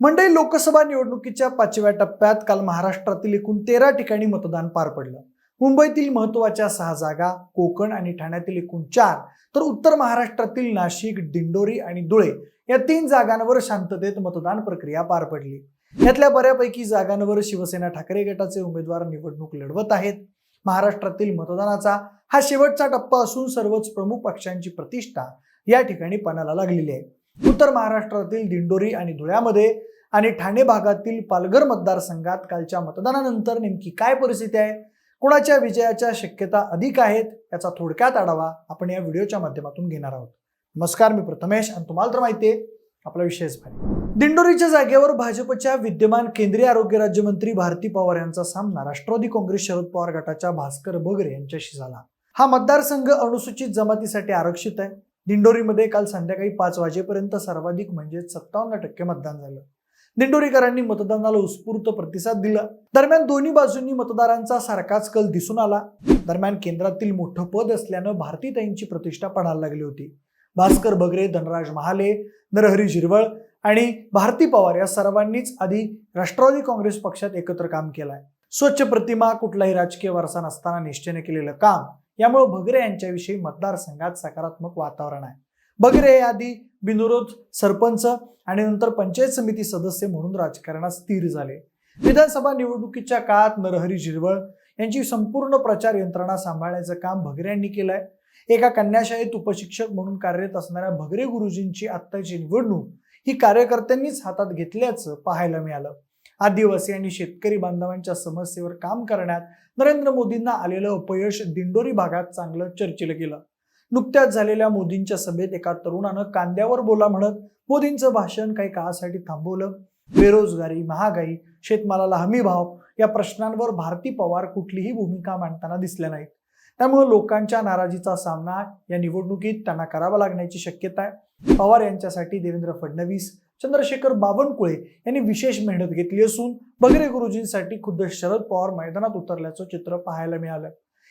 मंडई लोकसभा निवडणुकीच्या पाचव्या टप्प्यात काल महाराष्ट्रातील एकूण तेरा ठिकाणी मतदान पार पडलं. मुंबईतील महत्त्वाच्या सहा जागा कोकण आणि ठाण्यातील एकूण चार तर उत्तर महाराष्ट्रातील नाशिक दिंडोरी आणि धुळे या तीन जागांवर शांततेत मतदान प्रक्रिया पार पडली. यातल्या बऱ्यापैकी जागांवर शिवसेना ठाकरे गटाचे उमेदवार निवडणूक लढवत आहेत. महाराष्ट्रातील मतदानाचा हा शेवटचा टप्पा असून सर्वच प्रमुख पक्षांची प्रतिष्ठा या ठिकाणी पणाला लागलेली आहे. उत्तर महाराष्ट्रातील दिंडोरी आणि धुळ्यामध्ये आणि ठाणे भागातील पालघर मतदारसंघात कालच्या मतदानानंतर नेमकी काय परिस्थिती आहे? कोणाच्या विजयाच्या शक्यता अधिक आहेत? याचा थोडक्यात आढावा आपण या व्हिडिओच्या माध्यमातून घेणार आहोत. नमस्कार मी प्रथमेश आणि तुम्हाला तर माहिती आहे आपला विषयच भारी दिंडोरीच्या जागेवर भाजपच्या विद्यमान केंद्रीय आरोग्य राज्यमंत्री भारती पवार यांचा सामना राष्ट्रवादी काँग्रेस शरद पवार गटाच्या भास्कर बगरे यांच्याशी झाला. हा मतदारसंघ अनुसूचित जमातीसाठी आरक्षित आहे. दिंडोरीमध्ये काल संध्याकाळी पाच वाजेपर्यंत सर्वाधिक म्हणजे सत्तावन्न टक्के मतदान झालं. दिंडोरीकरांनी मतदानाला उत्स्फूर्त प्रतिसाद दिला. दरम्यान दोन्ही बाजूंनी मतदारांचा सारखाच कल दिसून आला. दरम्यान केंद्रातील मोठं पद असल्यानं भारतीताईंची प्रतिष्ठा पडायला लागली होती. भास्कर बगरे धनराज महाले नरहरी झिरवळ आणि भारती पवार या सर्वांनीच आधी राष्ट्रवादी काँग्रेस पक्षात एकत्र काम केलंय. स्वच्छ प्रतिमा कुठलाही राजकीय वारसा नसताना निश्चयने केलेलं काम यामुळे भगरे यांच्याविषयी मतदारसंघात सकारात्मक वातावरण आहे. बगरे हे आधी बिनविरोध सरपंच आणि नंतर पंचायत समिती सदस्य म्हणून राजकारणात स्थिर झाले. विधानसभा निवडणुकीच्या काळात नरहरी झिरवळ यांची संपूर्ण प्रचार यंत्रणा सांभाळण्याचं काम भगरे यांनी केलंय. एका कन्याशाळेत उपशिक्षक म्हणून कार्यरत असणाऱ्या भगरे गुरुजींची आत्ताची निवडणूक ही कार्यकर्त्यांनीच हातात घेतल्याचं पाहायला मिळालं. आदिवासी आणि शेतकरी बांधवांच्या समस्येवर काम करण्यात नरेंद्र मोदींना आलेलं अपयश दिंडोरी भागात चांगलं चर्चेला गेलं. नुकत्याच झालेल्या मोदींच्या सभेत एका तरुणानं कांद्यावर बोला म्हणत मोदींचं भाषण काही काळासाठी थांबवलं. बेरोजगारी महागाई शेतमालाला हमी भाव या प्रश्नांवर भारती पवार कुठलीही भूमिका मांडताना दिसल्या नाहीत. त्यामुळे लोकांच्या नाराजीचा सामना या निवडणुकीत त्यांना करावा लागण्याची शक्यता आहे. पवार यांच्यासाठी देवेंद्र फडणवीस चंद्रशेखर बावनकुळे यांनी विशेष मेहनत घेतली असून बगरे गुरुजींसाठी खुद्द शरद पवार मैदानात उतरल्याचं चित्र पाहायला मिळालं.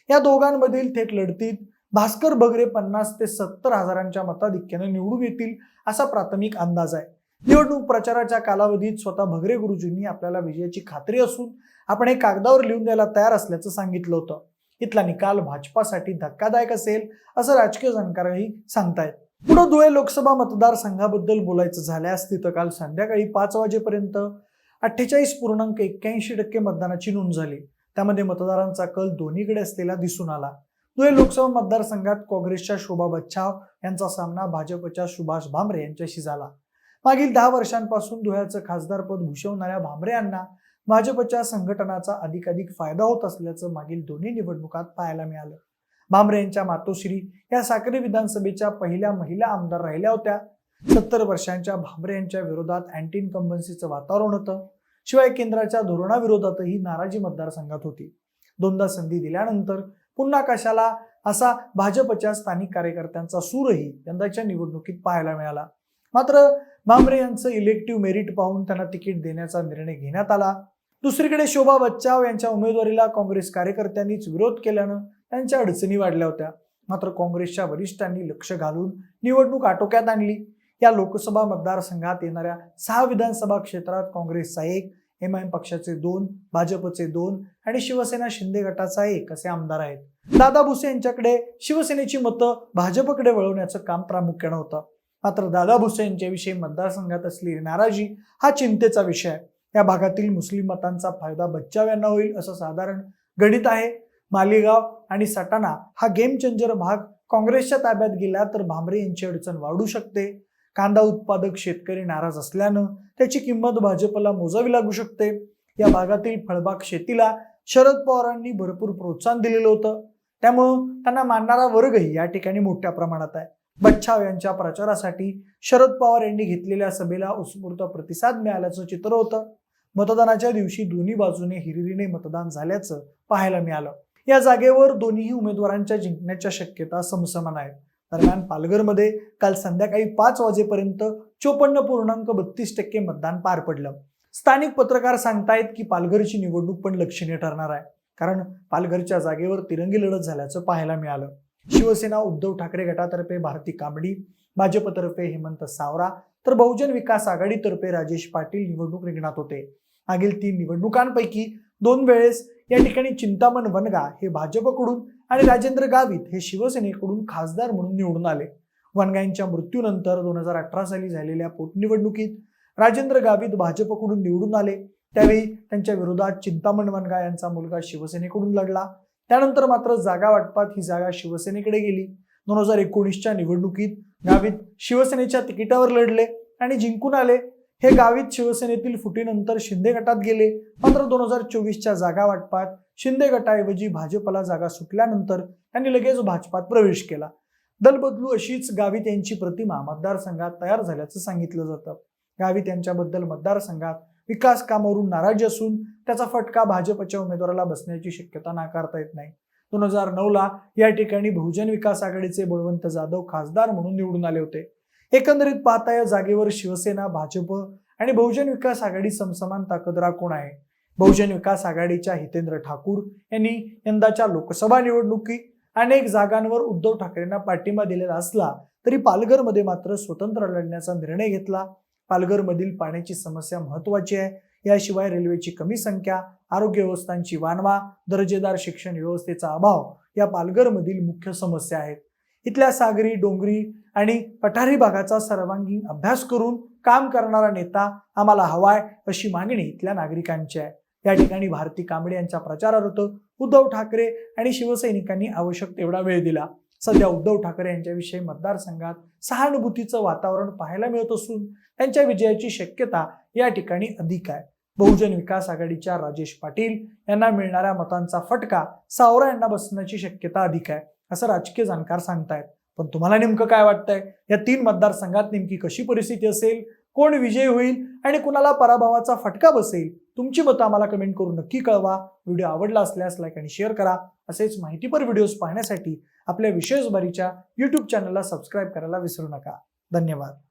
या दोघांमधील थेट लढतीत भास्कर बगरे पन्नास ते सत्तर हजारांच्या मताधिक्याने निवडून येतील असा प्राथमिक अंदाज आहे. निवडणूक प्रचाराच्या कालावधीत स्वतः भगरे गुरुजींनी आपल्याला विजयाची खात्री असून आपण हे कागदावर लिहून द्यायला तयार असल्याचं सांगितलं होतं. इथला निकाल भाजपासाठी धक्कादायक असेल असं राजकीय जाणकारही सांगतायत. पुढे धुळे लोकसभा मतदारसंघाबद्दल बोलायचं झाल्यास तिथं काल संध्याकाळी पाच वाजेपर्यंत अठ्ठेचाळीस पूर्णांक एक्क्याऐंशी टक्के मतदानाची नोंद झाली. त्यामध्ये मतदारांचा कल दोन्हीकडे असलेला दिसून आला. धुळे लोकसभा मतदारसंघात काँग्रेसच्या शोभा बच्छाव यांचा सामना भाजपच्या सुभाष भामरे यांच्याशी झाला. मागील दहा वर्षांपासून धुळ्याचं खासदारपद भूषवणाऱ्या भामरे यांना भाजपच्या संघटनाचा अधिकाधिक फायदा होत असल्याचं मागील दोन्ही निवडणुकात पाहायला मिळालं. भामरे यांच्या मातोश्री या साक्री विधानसभेच्या पहिल्या महिला आमदार राहिल्या होत्या. सत्तर वर्षांच्या भामरे यांच्या विरोधात अँटी इन्कम्बन्सीचं वातावरण होतं. शिवाय केंद्राच्या धोरणाविरोधातही नाराजी मतदारसंघात होती. दोनदा संधी दिल्यानंतर पुन्हा कशाला असा भाजपच्या स्थानिक कार्यकर्त्यांचा सूरही यंदाच्या निवडणुकीत पाहायला मिळाला. मात्र भामरे यांचं इलेक्टिव्ह मेरिट पाहून त्यांना तिकीट देण्याचा निर्णय घेण्यात आला. दुसरीकडे शोभा बच्चाव यांच्या उमेदवारीला काँग्रेस कार्यकर्त्यांनीच विरोध केल्यानं त्यांच्या अडचणी वाढल्या होत्या. मात्र काँग्रेसच्या वरिष्ठांनी लक्ष घालून निवडणूक आटोक्यात आणली. या लोकसभा मतदारसंघात येणाऱ्या सहा विधानसभा क्षेत्रात काँग्रेसचा एक एम आय एम पक्षाचे दोन भाजपचे दोन आणि शिवसेना शिंदे गटाचा एक असे आमदार आहेत. दादा भुसे यांच्याकडे शिवसेनेची मतं भाजपकडे वळवण्याचं काम प्रामुख्यानं होतं. मात्र दादा भुसे यांच्याविषयी मतदारसंघात असलेली नाराजी हा चिंतेचा विषय आहे. या भागातील मुस्लिम मतांचा फायदा बच्चाव यांना होईल असं साधारण गणित आहे. मालेगाव आणि सटाणा हा गेम चेंजर भाग काँग्रेसच्या ताब्यात गेला तर भांबरे यांची अडचण वाढू शकते. कांदा उत्पादक शेतकरी नाराज असल्यानं त्याची किंमत भाजपला मोजावी लागू शकते. या भागातील फळबाग शेतीला शरद पवारांनी भरपूर प्रोत्साहन दिलेलं होतं. त्यामुळं त्यांना मानणारा वर्गही या ठिकाणी मोठ्या प्रमाणात आहे. बच्छाव यांच्या प्रचारासाठी शरद पवार यांनी घेतलेल्या सभेला उत्स्फूर्त प्रतिसाद मिळाल्याचं चित्र होतं. मतदानाच्या दिवशी दोन्ही बाजूने हिरिरीने मतदान झाल्याचं पाहायला मिळालं. या जागेवर दोन्ही उमेदवारांच्या जिंकण्याच्या शक्यता समसमान आहेत. दरम्यान पालघरमध्ये काल संध्याकाळी पाच वाजेपर्यंत चोपन्न पूर्णांक बत्तीस टक्के मतदान पार पडलं. स्थानिक पत्रकार सांगतायत की पालघरची निवडणूक पण लक्षणीय ठरणार आहे. कारण पालघरच्या जागेवर तिरंगी लढत झाल्याचं पाहायला मिळालं. शिवसेना उद्धव ठाकरे गटातर्फे भारती कांबडी भाजपतर्फे हेमंत सावरा तर बहुजन विकास आघाडीतर्फे राजेश पाटील निवडणूक रिंगणात होते. मागील तीन निवडणुकांपैकी दोन वेळेस या ठिकाणी चिंतामण वनगा हे भाजपकडून आणि राजेंद्र गावित हे शिवसेनेकडून खासदार म्हणून निवडून आले. वनगा यांच्या मृत्यूनंतर दोन हजार अठरा साली झालेल्या पोटनिवडणुकीत राजेंद्र गावित भाजपकडून निवडून आले. त्यावेळी त्यांच्या विरोधात चिंतामण वनगा यांचा मुलगा शिवसेनेकडून लढला. त्यानंतर मात्र जागा वाटपात ही जागा शिवसेनेकडे गेली. दोन हजार एकोणीसच्या निवडणुकीत गावित शिवसेनेच्या तिकिटावर लढले आणि जिंकून आले. हे गावीत शिवसेनेतील फुटीनंतर शिंदे गटात गेले. मात्र दोन हजार चोवीसच्या जागा वाटपात शिंदे गटाऐवजी भाजपला जागा सुटल्यानंतर त्यांनी लगेच भाजपात प्रवेश केला. दल बदलू अशीच गावित यांची प्रतिमा मतदारसंघात तयार झाल्याचं सांगितलं जातं. गावित यांच्याबद्दल मतदारसंघात विकास कामावरून नाराजी असून त्याचा फटका भाजपच्या उमेदवाराला बसण्याची शक्यता नाकारता येत नाही. दोन हजार नऊ ला या ठिकाणी बहुजन विकास आघाडीचे बळवंत जाधव खासदार म्हणून निवडून आले होते. एकंदरीत पाहता या जागेवर शिवसेना भाजप आणि बहुजन विकास आघाडी समसमान ताकद राखून आहे. बहुजन विकास आघाडीच्या हितेंद्र ठाकूर यांनी यंदाच्या लोकसभा निवडणुकीत अनेक जागांवर उद्धव ठाकरेंना पाठिंबा दिलेला असला तरी पालघरमध्ये मात्र स्वतंत्र लढण्याचा निर्णय घेतला. पालघरमधील पाण्याची समस्या महत्वाची आहे. याशिवाय रेल्वेची कमी संख्या आरोग्य व्यवस्थांची वानवा दर्जेदार शिक्षण व्यवस्थेचा अभाव या पालघरमधील मुख्य समस्या आहेत. इथल्या सागरी डोंगरी आणि पठारी भागाचा सर्वांगीण अभ्यास करून काम करणारा नेता आम्हाला हवाय अशी मागणी इथल्या नागरिकांची आहे. या ठिकाणी भारती कांबळे यांच्या प्रचारार्थ उद्धव ठाकरे आणि शिवसैनिकांनी आवश्यक तेवढा वेळ दिला. सध्या उद्धव ठाकरे यांच्याविषयी मतदारसंघात सहानुभूतीचं वातावरण पाहायला मिळत असून त्यांच्या विजयाची शक्यता या ठिकाणी अधिक आहे. बहुजन विकास आघाडीच्या राजेश पाटील यांना मिळणाऱ्या मतांचा फटका सावरा यांना बसण्याची शक्यता अधिक आहे. असं राजकीय जाणकार सांगतायत. पण तुम्हाला नेमकं काय वाटतंय? या तीन मतदारसंघात नेमकी कशी परिस्थिती असेल? कोण विजयी होईल? आणि कुणाला पराभवाचा फटका बसेल? तुमची मतं आम्हाला कमेंट करून नक्की कळवा. व्हिडिओ आवडला असल्यास लाईक आणि शेअर करा. असेच माहितीपर व्हिडिओज पाहण्यासाठी आपल्या विशेष भरीच्या यूट्यूब चॅनलला सबस्क्राईब करायला विसरू नका. धन्यवाद.